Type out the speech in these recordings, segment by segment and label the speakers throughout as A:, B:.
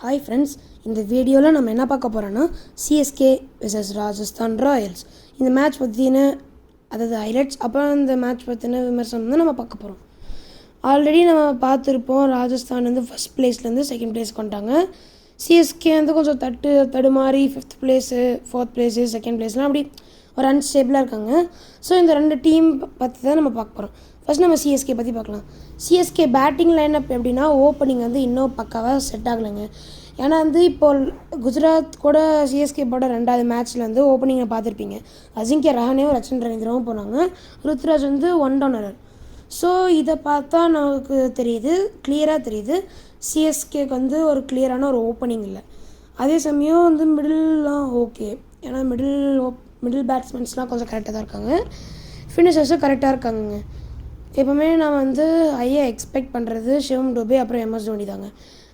A: Hi friends இந்த வீடியோவில் நம்ம என்ன பார்க்க போகிறோன்னா சிஎஸ்கே விசஸ் ராஜஸ்தான் ராயல்ஸ் இந்த மேட்ச் பற்றின அதாவது ஹைலைட்ஸ் அப்புறம் இந்த மேட்ச் பற்றின விமர்சனம் தான் நம்ம பார்க்க போகிறோம் ஆல்ரெடி நம்ம பார்த்துருப்போம் ராஜஸ்தான் வந்து ஃபஸ்ட் பிளேஸ்லேருந்து செகண்ட் பிளேஸ் கொண்டாங்க சிஎஸ்கே வந்து கொஞ்சம் தட்டு தடுமாறி fifth place fourth place second பிளேஸ்லாம் அப்படி ஒரு அன்ஸ்டேபிளாக இருக்காங்க. ஸோ இந்த ரெண்டு டீம் பற்றி தான் நம்ம பார்க்க போகிறோம் ஃபர்ஸ்ட் நம்ம சிஎஸ்கே பற்றி பார்க்கலாம். சிஎஸ்கே பேட்டிங் லைனப் எப்படின்னா ஓப்பனிங் வந்து இன்னும் பக்காவாக செட் ஆகலைங்க. ஏன்னா வந்து இப்போ குஜராத் கூட சிஎஸ்கே போட ரெண்டாவது மேட்ச்சில் வந்து ஓப்பனிங்கில் பார்த்துருப்பீங்க. அஜிங்கிய ரஹானேவும் ரச்சன் ரவீந்திரவும் போனாங்க. ருத்ராஜ் வந்து ஒன் டவுனர் ஸோ இதை பார்த்தா நமக்கு தெரியுது கிளியராக தெரியுது. சிஎஸ்கேக்கு வந்து ஒரு கிளியரான ஒரு ஓப்பனிங் இல்லை. அதே சமயம் வந்து மிடில்லாம் ஓகே ஏன்னா மிடில் மிடில் பேட்ஸ்மேன்ஸ்லாம் கொஞ்சம் கரெக்டாக தான் இருக்காங்க. ஃபினிஷர்ஸும் கரெக்டாக இருக்காங்க எப்போவுமே நான் வந்து ஐயா எக்ஸ்பெக்ட் பண்ணுறது சிவம் டோபே அப்புறம் எம்எஸ் தோனி தாங்க.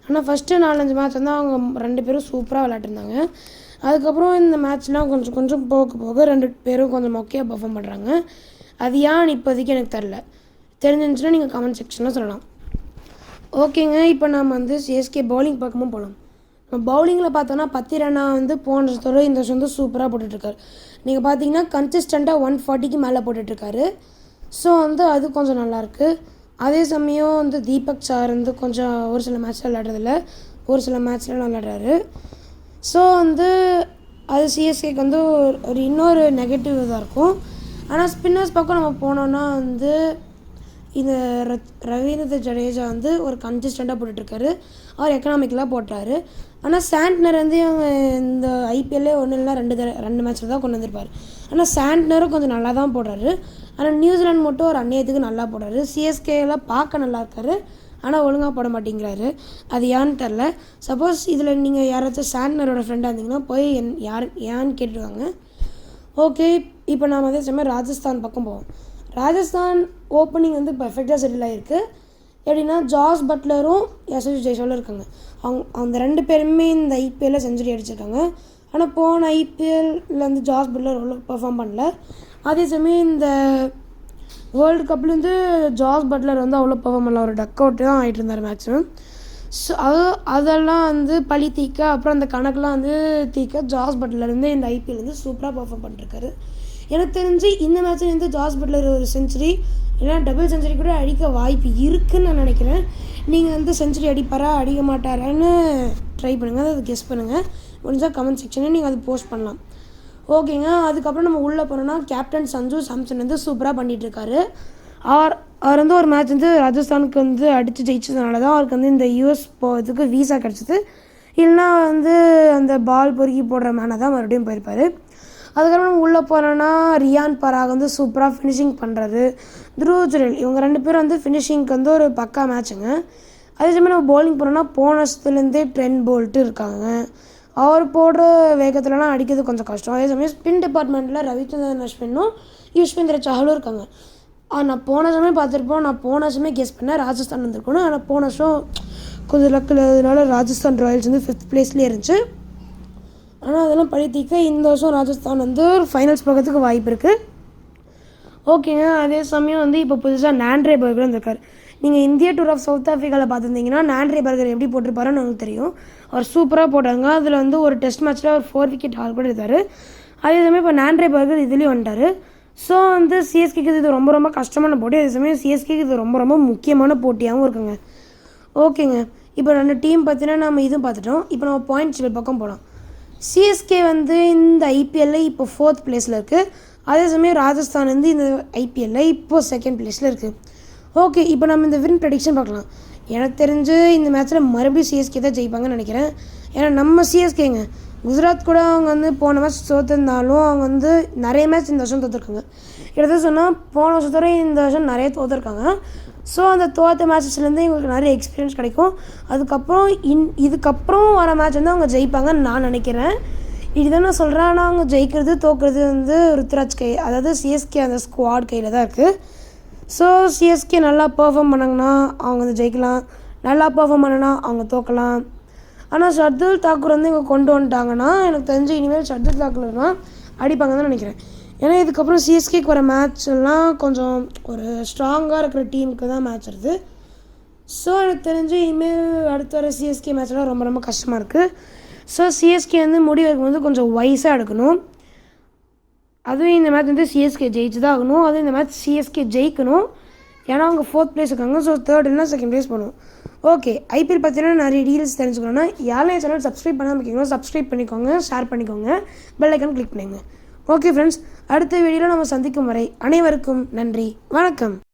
A: ஆனால் ஃபஸ்ட்டு நாலஞ்சு மேட்ச் வந்து அவங்க ரெண்டு பேரும் சூப்பராக விளையாட்டுருந்தாங்க அதுக்கப்புறம் இந்த மேட்ச்லாம் கொஞ்சம் கொஞ்சம் போக போக ரெண்டு பேரும் கொஞ்சம் மொக்கையாக பர்ஃபார்ம் பண்ணுறாங்க அது ஏன் இப்போதைக்கு எனக்கு தெரில. தெரிஞ்சிருந்துச்சுன்னா நீங்கள் கமெண்ட் செக்ஷனில் சொல்லலாம். ஓகேங்க இப்போ நம்ம வந்து சிஎஸ்கே பவுலிங் பக்கமும் போகலாம் நம்ம பவுலிங்கில் பார்த்தோன்னா பத்தி ரன்னா வந்து போன வருஷத்தோட இந்த வருஷம் வந்து சூப்பராக போட்டுட்ருக்காரு. நீங்கள் பார்த்தீங்கன்னா கன்சிஸ்டண்ட்டாக ஒன் ஃபார்ட்டிக்கு மேலே போட்டுட்ருக்காரு. ஸோ வந்து அது கொஞ்சம் நல்லாயிருக்கு அதே சமயம் வந்து தீபக் சார் வந்து கொஞ்சம் ஒரு சில மேட்ச்சில் விளையாடுறதில்ல. ஒரு சில மேட்ச்சில் விளையாடுறாரு. ஸோ வந்து அது சிஎஸ்கேக்கு வந்து ஒரு- ஒரு இன்னொரு நெகட்டிவ் இதாக இருக்கும். ஆனால் ஸ்பின்னர்ஸ் பக்கம் நம்ம போனோன்னா வந்து இந்த ரவீந்திர ஜடேஜா வந்து ஒரு கன்சிஸ்டண்ட்டாக போட்டுட்ருக்காரு. அவர் எக்கனாமிக்கலாக போட்டார். ஆனால் சாண்ட்னர் வந்து இவங்க இந்த ஐபிஎல்லே ஒன்றும் இல்லை ரெண்டு தர ரெண்டு மேட்ச்சில் தான் கொண்டு வந்திருப்பார். ஆனால் சாண்ட்னரும் கொஞ்சம் நல்லா தான் போடுறாரு. ஆனால் நியூசிலாந்து மட்டும் ஒரு அந்நியத்துக்கு நல்லா போடுறாரு. சிஎஸ்கேல பார்க்க நல்லா இருக்காரு. ஆனால் ஒழுங்காக போட மாட்டேங்கிறாரு. அது ஏன்னு தெரில சப்போஸ் இதில் நீங்கள் யாராச்சும் சாண்ட்னரோட ஃப்ரெண்டாக இருந்தீங்கன்னா போய் என் யார் ஏன்னு கேட்டுருவாங்க. ஓகே இப்போ நாம் அதே சமயம் ராஜஸ்தான் பக்கம் போவோம். ராஜஸ்தான் ஓப்பனிங் வந்து பர்ஃபெக்டாக செட்டில் ஆகிருக்கு எப்படின்னா ஜாஸ் பட்லரும் யசஸ் ஜெய்சோலும் இருக்காங்க. அவங்க அந்த ரெண்டு பேருமே இந்த ஐபிஎல்லில் செஞ்சுரி அடிச்சிருக்காங்க. ஆனால் போன ஐபிஎல்ல வந்து ஜாஸ் பட்லர் அவ்வளோ பெர்ஃபார்ம் பண்ணல. அதே சமயம் இந்த வேர்ல்டு கப்லேருந்து ஜாஸ் பட்லர் வந்து அவ்வளோ பெர்ஃபார்ம் பண்ணல. அவர் டக் அவுட்டு தான் ஆகிட்டு இருந்தார் மேக்ஸிமம் ஸோ அது அதெல்லாம் வந்து பழி தீக்க அப்புறம் அந்த கணக்கெலாம் வந்து தீக்க ஜாஸ் பட்லர் வந்து இந்த ஐபிஎல் வந்து சூப்பராக பெர்ஃபார்ம் பண்ணிருக்காரு. எனக்கு தெரிஞ்சு இந்த மேட்ச்சில் இருந்து ஜாஸ் பட்லர் ஒரு செஞ்சுரி இல்லைன்னா டபுள் செஞ்சுரி கூட அடிக்க வாய்ப்பு இருக்குன்னு நான் நினைக்கிறேன். நீங்கள் வந்து செஞ்சுரி அடிப்பாரா அடிக்க மாட்டாரான்னு ட்ரை பண்ணுங்கள் அதை கெஸ் பண்ணுங்கள் முடிஞ்சால் கமெண்ட் செக்ஷனில் நீங்கள் அது போஸ்ட் பண்ணலாம். ஓகேங்க அதுக்கப்புறம் நம்ம உள்ளே போனோம்னா கேப்டன் சஞ்சு சாம்சன் வந்து சூப்பராக பண்ணிகிட்ருக்காரு அவர் அவர் வந்து ஒரு மேட்ச் வந்து ராஜஸ்தானுக்கு வந்து அடித்து ஜெயிச்சதுனால தான் அவருக்கு வந்து இந்த யூஎஸ் போகிறதுக்கு வீசா கிடச்சிது. இல்லைன்னா வந்து அந்த பால் பொறுக்கி போடுற மேனை தான் மறுபடியும் போயிருப்பார். அதுக்கப்புறம் நம்ம உள்ளே போனோன்னா ரியான் பராக் வந்து சூப்பராக ஃபினிஷிங் பண்ணுறது துருவ் ஜுரேல் இவங்க ரெண்டு பேரும் வந்து ஃபினிஷிங்க்கு வந்து ஒரு பக்கா மேட்சுங்க அதே சமயம் நம்ம பவுலிங் போனோம்னா போன வருஷத்துலேருந்தே ட்ரெண்ட் போல்ட்டு இருக்காங்க. அவர் போடுற வேகத்துலலாம் அடிக்கிறது கொஞ்சம் கஷ்டம். அதே சமயம் ஸ்பின் டிபார்ட்மெண்ட்டில் ரவிச்சந்திரன் அஸ்வினும் யுஷ்வேந்திர சஹலும் இருக்காங்க. ஆ, நான் போன சமயம் பார்த்துருப்போம். நான் போன வருஷமே கெஸ் பண்ணேன் ராஜஸ்தான் வந்திருக்கணும் ஆனால் போன வருஷம் கொஞ்சம் லக்கில் அதனால ராஜஸ்தான் ராயல்ஸ் வந்து ஃபிஃப்த் பிளேஸ்லேயே இருந்துச்சு. ஆனால் அதெல்லாம் படித்திக்க இந்த வருஷம் ராஜஸ்தான் வந்து ஃபைனல்ஸ் போகிறதுக்கு வாய்ப்பு இருக்குது ஓகேங்க அதே சமயம் வந்து இப்போ புதுசாக நாண்ட்ரே பர்கர் வந்திருக்காரு. நீங்கள் இந்தியா டூர் ஆஃப் சவுத் ஆஃப்ரிக்காவில் பார்த்துருந்தீங்கன்னா நாண்ட்ரே பர்கர் எப்படி போட்டிருப்பாருன்னு உங்களுக்கு தெரியும். அவர் சூப்பராக போட்டாங்க அதில் வந்து ஒரு டெஸ்ட் மேட்ச்சில் ஒரு ஃபோர் விக்கெட் ஹால் கூட எடுத்தார். அதே சமயம் இப்போ நாண்ட்ரே பர்கர் இதுலேயும் வந்துட்டார். ஸோ வந்து சிஎஸ்கேக்கு இது ரொம்ப ரொம்ப கஷ்டமான போட்டி. அதே சமயம் சிஎஸ்கேக்கு இது ரொம்ப ரொம்ப முக்கியமான போட்டியாகவும் இருக்குங்க. ஓகேங்க இப்போ ரெண்டு டீம் பார்த்தீங்கன்னா நம்ம இதுவும் பார்த்துட்டோம். இப்போ நம்ம பாயிண்ட்ஸ் பக்கம் போகலாம் சிஎஸ்கே வந்து இந்த ஐபிஎல்ல இப்போ ஃபோர்த் பிளேஸில் இருக்குது அதே சமயம் ராஜஸ்தான் வந்து இந்த ஐபிஎல்ல இப்போ செகண்ட் பிளேஸில் இருக்குது ஓகே இப்போ நம்ம இந்த வின் ப்ரெடிக்ஷன் பார்க்கலாம். எனக்கு தெரிஞ்சு இந்த மேட்ச்சில் மறுபடியும் சிஎஸ்கே தான் ஜெயிப்பாங்கன்னு நினைக்கிறேன். ஏன்னா நம்ம சிஎஸ்கேங்க குஜராத் கூட அவங்க வந்து போன மேட்ச் தோற்றுருந்தாலும் அவங்க வந்து நிறைய மேட்ச் இந்த வருஷம் தோற்றுருக்காங்க எடுத்து சொன்னால் போன வருஷத்தோட இந்த வருஷம் நிறைய தோற்றுருக்காங்க ஸோ அந்த தோற்ற மேட்சஸ்லேருந்து எங்களுக்கு நிறைய எக்ஸ்பீரியன்ஸ் கிடைக்கும். அதுக்கப்புறம் இன் இதுக்கப்புறம் வர மேட்ச் வந்து அவங்க ஜெயிப்பாங்கன்னு நான் நினைக்கிறேன். இதுதான் நான் சொல்கிறேன் ஆனால் அவங்க ஜெயிக்கிறது தோக்கிறது வந்து ருத்ராஜ் கை அதாவது சிஎஸ்கே அந்த ஸ்குவாட் கையில் தான் இருக்குது ஸோ சிஎஸ்கே நல்லா பெர்ஃபார்ம் பண்ணாங்கன்னா அவங்க வந்து ஜெயிக்கலாம். நல்லா பெர்ஃபார்ம் பண்ணனா அவங்க தோக்கலாம். ஆனால் ஷர்துல் தாக்கூர் வந்து இவங்க கொண்டு வந்துட்டாங்கன்னா எனக்கு தெரிஞ்சு இனிமேல் ஷர்துல் தாக்கூர் தான் அடிப்பாங்கன்னு தான் நினைக்கிறேன். ஏன்னா இதுக்கப்புறம் சிஎஸ்கேக்கு வர மேட்ச் எல்லாம் கொஞ்சம் ஒரு ஸ்ட்ராங்காக இருக்கிற டீமுக்கு தான் மேட்ச் வருது. ஸோ எனக்கு தெரிஞ்சு இனிமேல் அடுத்த வர சிஎஸ்கே மேட்ச்லாம் ரொம்ப ரொம்ப கஷ்டமாக இருக்குது ஸோ சிஎஸ்கே வந்து முடிவு வந்து கொஞ்சம் வைஸாக எடுக்கணும். அதுவும் இந்த மேட்ச் வந்து சிஎஸ்கே ஜெயிச்சு தான் ஆகணும். அதுவும் இந்த மேட்ச் சிஎஸ்கே ஜெயிக்கணும். ஏன்னா அவங்க ஃபோர்த் ப்ளேஸ் இருக்காங்க. ஸோ தேர்ட் இல்லைனா செகண்ட் ப்ளேஸ் பண்ணுவோம் ஓகே ஐபிஎல் பார்த்தீங்கன்னா நிறைய டீல்ஸ் தெரிஞ்சுக்கணும்னா யாரையும் சேனல் சப்ஸ்கிரைப் பண்ணாமல் இருக்கீங்களோ சப்ஸ்கிரைப் பண்ணிக்கோங்க ஷேர் பண்ணிக்கோங்க பெல் ஐக்கான் கிளிக் பண்ணுங்க ஓகே ஃப்ரெண்ட்ஸ் அடுத்த வீடியோவில் நம்ம சந்திக்கும் வரை அனைவருக்கும் நன்றி வணக்கம்.